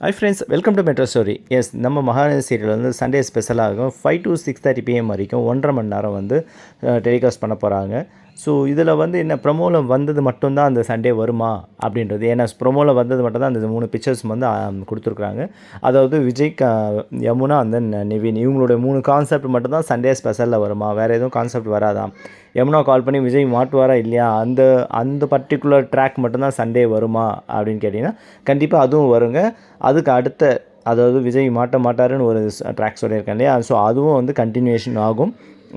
Hi friends welcome to metro story yes நம்ம Mahanadi serial வந்து Sunday ஸ்பெஷலாகும் five to six thirty PM வரைக்கும் ஒன்றரை மணி நேரம் வந்து டெலிகாஸ்ட் பண்ண போகிறாங்க ஸோ இதில் வந்து என்ன ப்ரொமோவில் வந்தது மட்டும்தான் அந்த சண்டே வருமா அப்படின்றது. ஏன்னா ப்ரொமோவில் வந்தது மட்டும்தான் அந்த மூணு பிக்சர்ஸ் வந்து கொடுத்துருக்குறாங்க. அதாவது விஜய் யமுனா அந்த நிவின். இவங்களுடைய மூணு கான்செப்ட் மட்டும்தான் சண்டே ஸ்பெஷலில் வருமா. வேறு எதுவும் கான்செப்ட் வராதான் யமுனா கால் பண்ணி விஜய் மாட்டுவாரா இல்லையா? அந்த அந்த பர்டிகுலர் ட்ராக் மட்டும்தான் சண்டே வருமா? அப்படின்னு கேட்டிங்கன்னா கண்டிப்பாக அதுவும் வருங்க. அதுக்கு அடுத்த அதாவது விஜய் மாட்ட மாட்டாருன்னு ஒரு ட்ராக் சொல்லியிருக்கேன் இல்லையா? ஸோ அதுவும் வந்து கண்டினியூஷன் ஆகும்.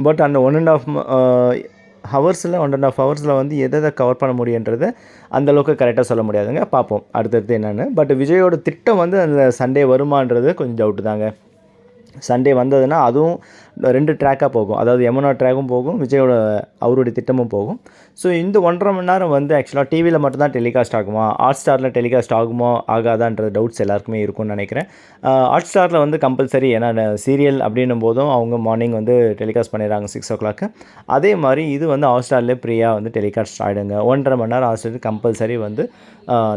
பட் அந்த ஒன் அண்ட் ஆஃப் ஹவர்ஸில் ஒன் அண்ட் ஆஃப் ஹவர்ஸில் வந்து எதை எதை கவர் பண்ண முடியுன்றதை அந்தளவுக்கு கரெக்டாக சொல்ல முடியாதுங்க. பார்ப்போம். அடுத்தடுத்து என்னென்னு. பட் விஜயோட திட்டம் வந்து அந்த சண்டே வருமான்றது கொஞ்சம் டவுட்டு தாங்க. சண்டே வந்ததுன்னா அதுவும் ரெண்டு ட்ராக்காக போகும். அதாவது யமுனா ட்ராக்கும் போகும் விஜயோட அவருடைய திட்டமும் போகும். ஸோ இந்த ஒன்றரை மணி நேரம் வந்து ஆக்சுவலாக டிவியில் மட்டும்தான் டெலிகாஸ்ட் ஆகுமா? ஹாட் ஸ்டாரில் டெலிகாஸ்ட் ஆகுமா? ஆகாதான்ற டவுட்ஸ் எல்லாருக்குமே இருக்கும்னு நினைக்கிறேன். ஹாட் ஸ்டாரில் வந்து கம்பல்சரி ஏன்னா சீரியல் அப்படின்னும் போதும் அவங்க மார்னிங் வந்து டெலிகாஸ்ட் பண்ணிடுறாங்க சிக்ஸ் ஓ கிளாக்கு அதே மாதிரி இது வந்து ஹாட் ஸ்டார்லேயே ஃப்ரீயாக வந்து டெலிகாஸ்ட் ஆகிடுங்க ஒன்றரை மணி நேரம் ஹாட் ஸ்டார் கம்பல்சரி வந்து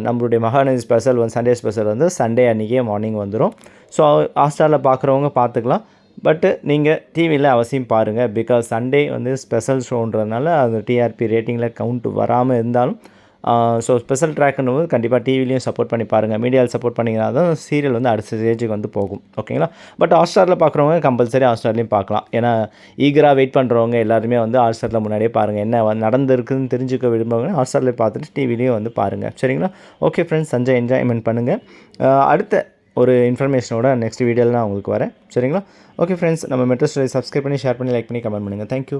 நம்மளுடைய மகாநதி ஸ்பெஷல் வந்து சண்டே ஸ்பெஷல் வந்து சண்டே அன்றைக்கே மார்னிங் வந்துடும் ஸோ ஹாஸ்டாரில் பார்க்குறவங்க பார்த்துக்கலாம். பட்டு நீங்கள் டிவியில் அவசியம் பாருங்கள் பிகாஸ் சண்டே வந்து ஸ்பெஷல் ஷோன்றதுனால அது டிஆர்பி ரேட்டிங்கில் கவுண்ட் வராமல் இருந்தாலும் ஸோ ஸ்பெஷல் ட்ராக்னு கண்டிப்பாக டிவிலையும் சப்போர்ட் பண்ணி பாருங்கள் மீடியாவில் சப்போர்ட் பண்ணிங்கன்னா தான் சீரியல் வந்து அடுத்த ஸ்டேஜுக்கு வந்து போகும். ஓகேங்களா பட் ஹாட்ஸ்டாரில் பார்க்குறவங்க கம்பல்சரி ஹாட்ஸ்டார்லேயும் பார்க்கலாம் ஏன்னா ஈகராக வெயிட் பண்ணுறவங்க எல்லாருமே வந்து ஹாட்ஸ்டாரில் முன்னாடியே பாருங்கள் என்ன நடந்திருக்குன்னு தெரிஞ்சுக்க விரும்புவாங்க ஹாட்ஸ்டாரில் பார்த்துட்டு டிவிலையும் வந்து பாருங்கள் சரிங்களா? ஓகே ஃப்ரெண்ட்ஸ் சஞ்சய் என்ஜாய்மெண்ட் பண்ணுங்கள் அடுத்த ஒரு இன்ஃபர்மேஷனோட நெக்ஸ்ட் வீடியோவில் நான் உங்களுக்கு வரேன். சரிங்களா? ஓகே ஃப்ரெண்ட்ஸ் நம்ம மெட்ரோ ஸ்டோரி சப்ஸ்கிரைப் பண்ணி ஷேர் பண்ணி லைக் பண்ணி கமெண்ட் பண்ணுங்கள் தேங்க்யூ